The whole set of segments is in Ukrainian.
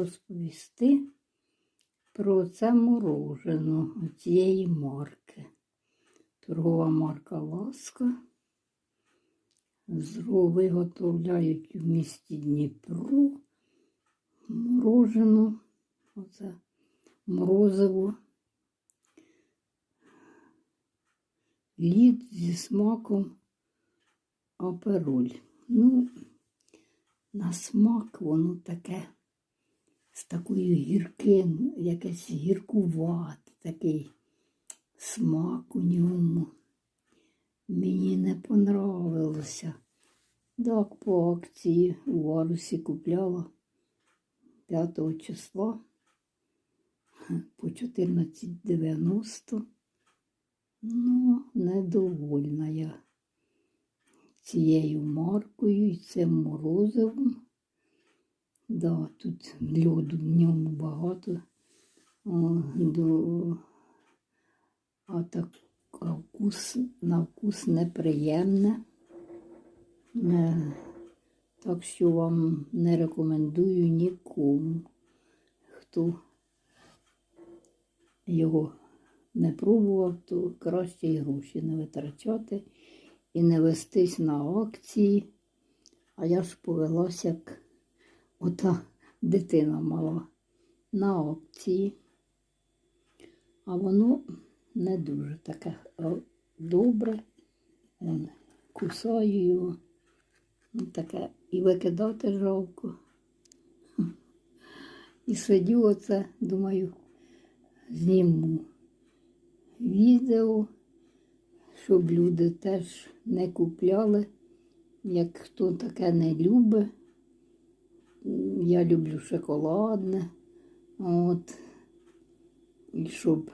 розповісти про це морожену цієї марки. Торгова марка Ласка. Зро виготовляють в місті Дніпро морожену. Оце морозиво. Лід зі смаком апероль. Ну, на смак воно таке з такою гірким, якесь гіркувате, такий смак у ньому. Мені не понравилося. Так, по акції у Арусі купляла 5 числа по 14,90. Ну, недовольна я цією маркою і цим морозивом. Да, тут льоду ньому багато. До... А так вкус, на вкус неприємне. Е, Так що вам не рекомендую нікому, хто його не пробував, то краще і гроші не витрачати і не вестись на акції. А я ж повелася, як ота дитина мала на акції. А воно не дуже таке добре. Вон, Кусаю його. Ну, таке і викидати жалко. І сидю оце, думаю, зніму відео, щоб люди теж не купляли, як хто таке не любить. Я люблю шоколадне. От. І щоб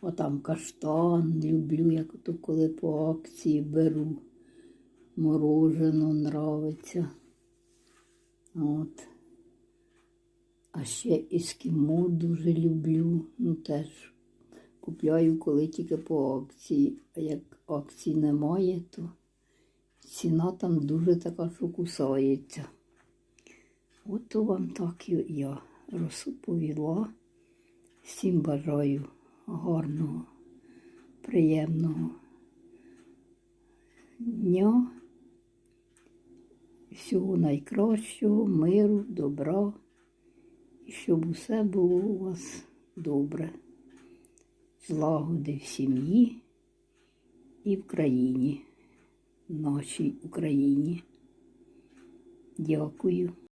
отам каштан люблю, як то коли по акції беру. Морожено нравиться. От. А ще ескімо дуже люблю. Ну теж купляю, коли тільки по акції. А як акцій немає, то ціна там дуже така, що кусається. От вам так я розповіла. Всім бажаю гарного, приємного дня. Всього найкращого, миру, добра і щоб усе було у вас добре, злагоди в сім'ї і в країні, нашій Україні. Дякую.